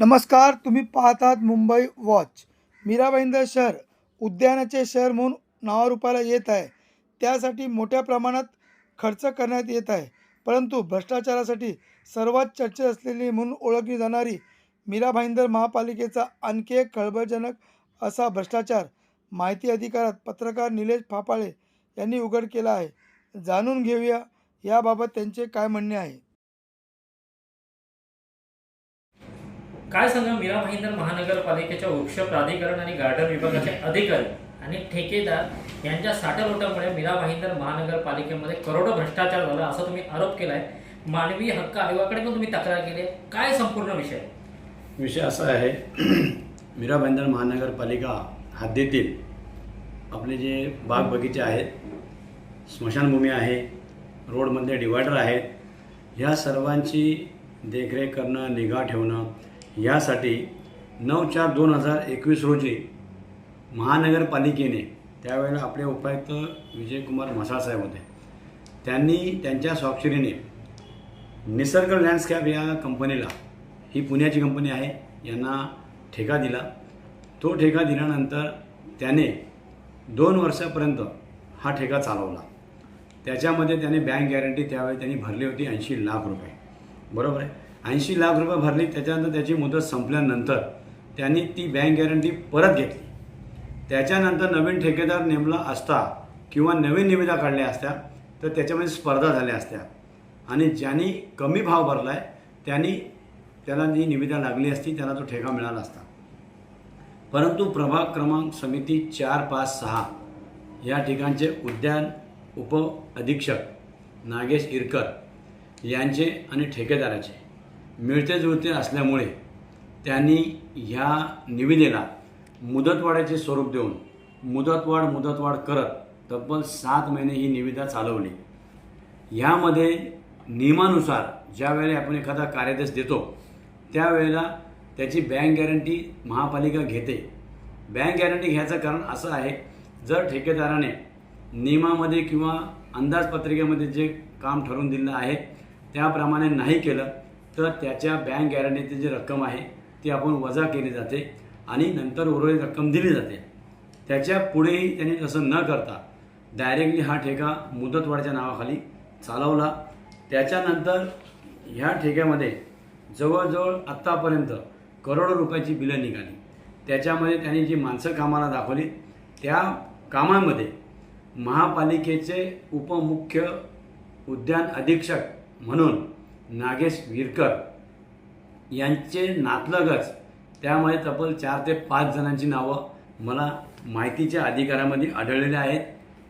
नमस्कार तुम्ही पाहतात मुंबई वॉच. मीराबाईंदर शहर उद्यानाचे शहर म्हणून नावारूपाला येत आहे. त्यासाठी मोठ्या प्रमाणात खर्च करण्यात येत आहे. परंतु भ्रष्टाचारासाठी सर्वात चर्चेत असलेली म्हणून ओळखली जाणारी मीरा भाईंदर महापालिकेचा आणखी एक खळबळजनक असा भ्रष्टाचार माहिती अधिकारात पत्रकार निलेश फापाळे यांनी उघड केला आहे. जाणून घेऊया याबाबत त्यांचे काय म्हणणे आहे. काय सांगा मीरा भाईंदर महानगरपालिकेच्या वृक्ष प्राधिकरण आणि गार्डन विभागाचे अधिकारी आणि ठेकेदार यांच्या साठ्यालोटामुळे मीरा भाईंदर महानगरपालिकेमध्ये करोडो भ्रष्टाचार झाला असा तुम्ही आरोप केलाय. मानवी हक्क आयोगाकडे पण तुम्ही तक्रार केली आहे. काय संपूर्ण विषय? विषय असा आहे मीरा भाईंदर महानगरपालिका हद्दीतील आपले जे बाग बगीचे आहेत स्मशानभूमी आहे रोडमध्ये डिवायडर आहेत ह्या सर्वांची देखरेख करणं निगा ठेवणं यासाठी नऊ चार दोन हजार एकवीस रोजी महानगरपालिकेने त्यावेळेला आपले उपायुक्त विजयकुमार म्हसाळसाहेब होते. त्यांनी त्यांच्या स्वाक्षरीने निसर्ग लँडस्कॅप या कंपनीला ही पुण्याची कंपनी आहे यांना ठेका दिला. तो ठेका दिल्यानंतर त्याने दोन वर्षापर्यंत हा ठेका चालवला. त्याच्यामध्ये त्याने बँक गॅरंटी त्यावेळी त्यांनी भरली होती ऐंशी लाख रुपये. बरोबर आहे? ऐंशी लाख रुपये भरली त्याच्यानंतर त्याची मुदत संपल्यानंतर त्यांनी ती बँक गॅरंटी परत घेतली. त्याच्यानंतर नवीन ठेकेदार नेमला असता किंवा नवीन निविदा काढल्या असत्या तर त्याच्यामध्ये स्पर्धा झाल्या असत्या. आणि ज्यांनी कमी भाव भरला आहे त्यांनी त्याला जी निविदा लागली असती त्याला तो ठेका मिळाला असता. परंतु प्रभाग क्रमांक समिती चार पाच सहा या ठिकाणचे उद्यान उप अधीक्षक नागेश इरकर यांचे आणि ठेकेदाराचे मिळते जुळते असल्यामुळे त्यांनी ह्या निविदेला मुदतवाढीचे स्वरूप देऊन मुदतवाढ मुदतवाढ करत तब्बल सात महिने ही निविदा चालवली. ह्यामध्ये नियमानुसार ज्यावेळेला आपण एखादा कार्यादेश देतो त्यावेळेला त्याची बँक गॅरंटी महापालिका घेते. बँक गॅरंटी घ्यायचं कारण असं आहे जर ठेकेदाराने नियमामध्ये किंवा अंदाजपत्रिकेमध्ये जे काम ठरवून दिलं आहे त्याप्रमाणे नाही केलं तर त्याच्या बँक गॅरंटीची जी रक्कम आहे ती आपण वजा केली जाते आणि नंतर उर्वरित रक्कम दिली जाते. त्याच्या पुढेही त्यांनी तसं न करता डायरेक्टली हा ठेका मुदतवाढच्या नावाखाली चालवला. त्याच्यानंतर ह्या ठेक्यामध्ये जवळजवळ आत्तापर्यंत करोडो रुपयाची बिलं निघाली. त्याच्यामध्ये त्यांनी जी माणसं कामाला दाखवली त्या कामामध्ये महापालिकेचे उपमुख्य उद्यान अधीक्षक म्हणून नागेश विरकर यांचे नातलगच. त्यामुळे तब्बल चार ते पाच जणांची नावं मला माहितीच्या अधिकारामध्ये आढळलेली आहेत.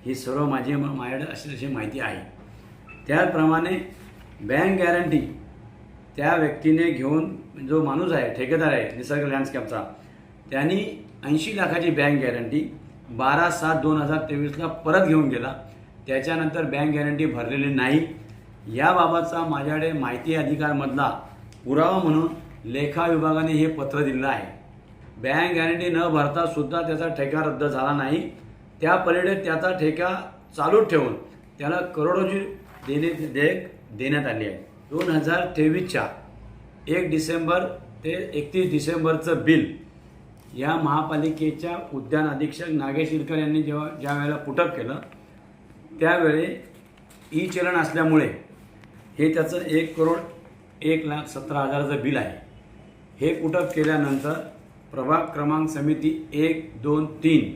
ही सर्व माझी माझ्याकडे अशी तशी माहिती आहे. त्याचप्रमाणे बँक गॅरंटी त्या व्यक्तीने घेऊन जो माणूस आहे ठेकेदार आहे निसर्ग लँडस्केपचा त्यांनी ऐंशी लाखाची बँक गॅरंटी बारा सात दोन हजार तेवीसला परत घेऊन गेला. त्याच्यानंतर बँक गॅरंटी भरलेली नाही. याबाबतचा माझ्याकडे माहिती अधिकारमधला पुरावा म्हणून लेखा विभागाने हे पत्र दिलं आहे. बँक गॅरंटी न भरता सुद्धा त्याचा ठेका रद्द झाला नाही. त्या पलीकडे त्याचा ठेका चालू ठेवून त्याला करोडोची देणे देयक देण्यात आली आहे. दोन हजार तेवीसच्या एक डिसेंबर ते एकतीस डिसेंबरचं बिल या महापालिकेच्या उद्यान अधीक्षक नागेश इरकर यांनी जेव्हा ज्या वेळेला पुटअप केलं त्यावेळी ई चलन असल्यामुळे हे त्याचं एक करोड एक लाख सतरा हजाराचं बिल आहे. हे कुटप केल्यानंतर प्रभाग क्रमांक समिती एक दोन तीन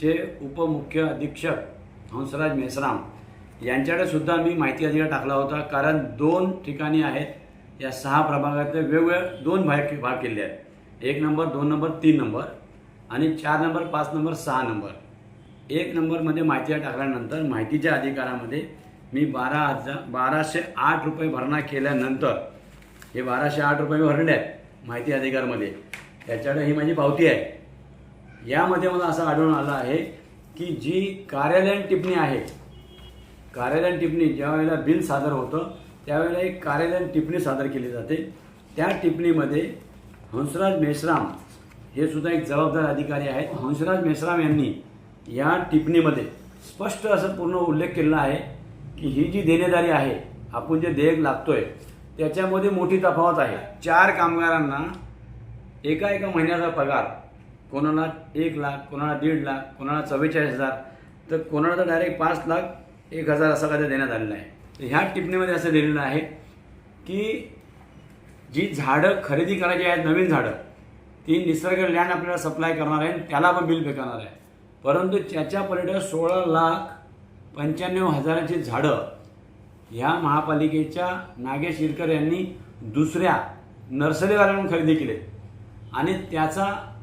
चे उपमुख्य अधीक्षक हंसराज मेसराम यांच्याकडे सुद्धा मी माहिती अधिकार टाकला होता. कारण दोन ठिकाणी आहेत. या सहा प्रभागातले वेगवेगळे दोन भाग भाग केले आहेत. एक नंबर दोन नंबर तीन नंबर आणि चार नंबर पाच नंबर सहा नंबर. एक नंबरमध्ये माहिती टाकल्यानंतर माहितीच्या अधिकारामध्ये मी बारा हजार बाराशे आठ रुपये भरणा केल्यानंतर हे बाराशे आठ रुपये भरले आहेत माहिती अधिकारमध्ये. त्याच्याकडे ही माझी पावती आहे. यामध्ये मला असं आढळून आलं आहे की जी कार्यालयीन टिप्पणी आहे कार्यालयीन टिप्पणी ज्यावेळेला बिल सादर होतं त्यावेळेला एक कार्यालयीन टिप्पणी सादर केली जाते. त्या टिप्पणीमध्ये हंसराज मेश्राम हे सुद्धा एक जबाबदार अधिकारी आहेत. हंसराज मेश्राम यांनी या टिप्पणीमध्ये स्पष्ट असं पूर्ण उल्लेख केलेला आहे. की ही जी देणेदारी आहे आपण जे देयक लागतोय त्याच्यामध्ये मोठी तफावत आहे. चार कामगारांना एका एका महिन्याचा पगार कोणाला एक लाख कोणाला दीड लाख कोणाला चव्वेचाळीस हजार तर कोणाला तर डायरेक्ट पाच लाख एक हजार असं काय देण्यात आलेला आहे. तर ह्या टिप्पणीमध्ये असं दिलेलं आहे की जी झाडं खरेदी करायची आहेत नवीन झाडं ती निसर्ग लँड आपल्याला सप्लाय करणार आहे आणि त्याला पण बिल पे करणार आहे. परंतु त्याच्या पलीकडे सोळा लाख पंच्याण्णव हजाराची झाडं ह्या महापालिकेच्या नागेश इरकर यांनी दुसऱ्या नर्सरीवाल्यांकडून खरेदी केले. आणि त्याचा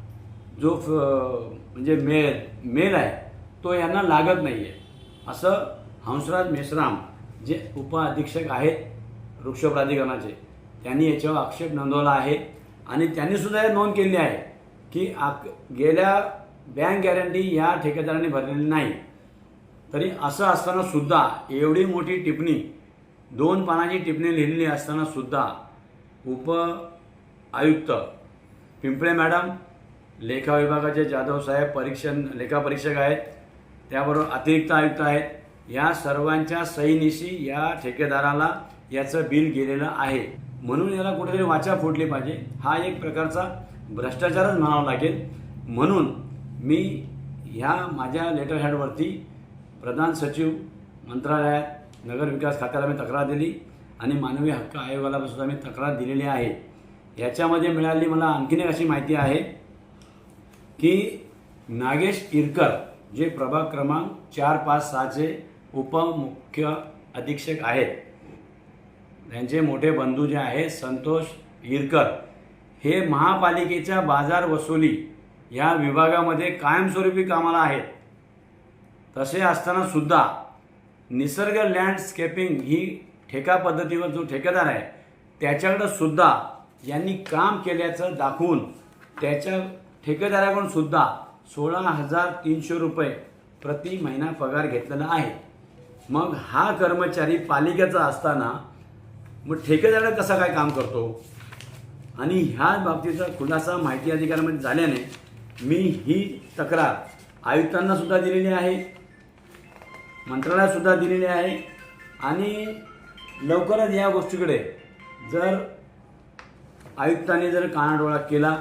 जो फ- म्हणजे मेल मेल आहे तो यांना लागत नाही आहे असं हंसराज मेश्राम जे उपअधीक्षक आहेत वृक्ष प्राधिकरणाचे त्यांनी याच्यावर आक्षेप नोंदवला आहे. आणि त्यांनीसुद्धा हे नोंद केली आहे की आक गेल्या बँक गॅरंटी या ठेकेदारांनी भरलेली नाही. तरी असं असताना सुद्धा एवढी मोठी टिप्पणी दोन पानाची टिप्पणी लिहिलेली असताना सुद्धा उप आयुक्त पिंपळे मॅडम लेखा विभागाचे जाधव साहेब परीक्षण लेखापरीक्षक आहेत त्याबरोबर अतिरिक्त आयुक्त आहेत या सर्वांच्या सहीनिशी या ठेकेदाराला याचं बिल गेलेलं आहे. म्हणून याला कुठेतरी वाचा फुटली पाहिजे. हा एक प्रकारचा भ्रष्टाचारच म्हणावा लागेल. म्हणून मी ह्या माझ्या लेटर हॅडवरती प्रधान सचिव मंत्रालयात नगर विकास खात्याला मी तक्रार दिली आणि मानवी हक्क आयोगाला सुद्धा मी तक्रार दिलेली आहे. याच्यामध्ये मिळाली मला आणखीन एक अशी माहिती आहे की नागेश इरकर जे प्रभाग क्रमांक चार पाच सहाचे उपमुख्य अधीक्षक आहेत. त्यांचे मोठे बंधू जे आहेत संतोष इरकर हे महापालिकेच्या बाजार वसुली या विभागामध्ये कायमस्वरूपी कामाला आहेत. तसे असताना सुद्धा निसर्ग लँडस्केपिंग ही ठेका पद्धतीवर जो ठेकेदार आहे त्याच्याकडं सुद्धा यांनी काम केल्याचं दाखवून त्याच्या ठेकेदाराकडून सुद्धा सोळा हजार तीनशे रुपये प्रति महिना पगार घेतलेला आहे. मग हा कर्मचारी पालिकेचा असताना मग ठेकेदार कसा काय काम करतो? आणि ह्या बाबतीचा खुलासा माहिती अधिकारामध्ये झाल्याने मी ही तक्रार आयुक्तांना सुद्धा दिलेली आहे. मंत्रालयसुद्धा दिलेली आहे. आणि लवकरच या गोष्टीकडे जर आयुक्तांनी जर कानाडोळा केला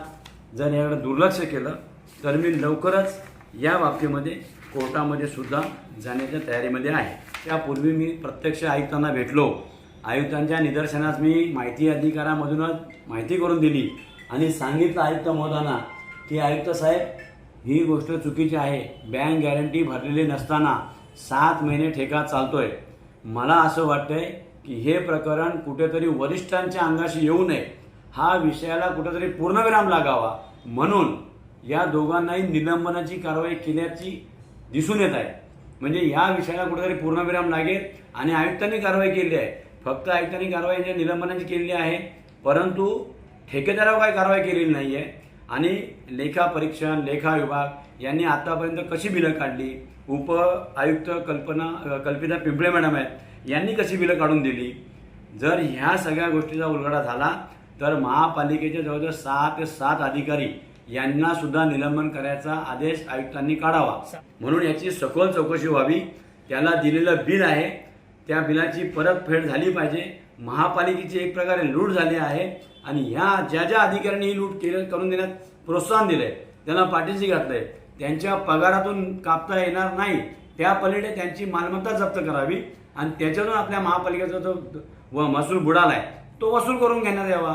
जर याकडे दुर्लक्ष केलं तर मी लवकरच या बाबतीमध्ये कोर्टामध्ये सुद्धा जाण्याच्या तयारीमध्ये आहे. त्यापूर्वी मी प्रत्यक्ष आयुक्तांना भेटलो. आयुक्तांच्या निदर्शनास मी माहिती अधिकारामधूनच माहिती करून दिली. आणि सांगितलं आयुक्त महोदयांना की आयुक्त साहेब ही गोष्ट चुकीची आहे. बँक गॅरंटी भरलेली नसताना सात महिने ठेका चालतोय. मला असं वाटतंय की हे प्रकरण कुठेतरी वरिष्ठांच्या अंगाशी येऊ नये. हा विषयाला कुठेतरी पूर्णविराम लागावा. म्हणून या दोघांनाही निलंबनाची कारवाई केल्याची दिसून येत आहे. म्हणजे या विषयाला कुठेतरी पूर्णविराम लागेल आणि आयुक्तांनी कारवाई केली आहे. फक्त आयुक्तांनी कारवाई म्हणजे निलंबनाची केलेली आहे परंतु ठेकेदारावर काही कारवाई केलेली नाही आहे आणि लेखा परीक्षण लेखा विभाग यांनी आतापर्यंत कशी बिलं काढली? उप आयुक्त कल्पना कल्पिता पिंपळे मॅडम आहेत यांनी कशी बिलं काढून दिली? जर ह्या सगळ्या गोष्टीचा उलगडा झाला तर महापालिकेचे जवळजवळ सहा ते सात अधिकारी यांना सुद्धा निलंबन करायचा आदेश आयुक्तांनी काढावा. म्हणून याची सखोल चौकशी व्हावी. त्याला दिलेलं बिल आहे. त्या बिलाची परतफेड झाली पाहिजे. महापालिकेची एक प्रकारे लूट झाली आहे. आणि ह्या ज्या ज्या अधिकाऱ्यांनी ही लूट केलं करून देण्यात प्रोत्साहन दिलंय त्यांना पाठीशी घातलंय. त्यांच्या पगारातून कापता येणार नाही त्या पलीकडे त्यांची मालमत्ता जप्त करावी. आणि त्याच्यातून आपल्या महापालिकेचा जो व महसूल आहे तो वसूल करून घेण्यात यावा.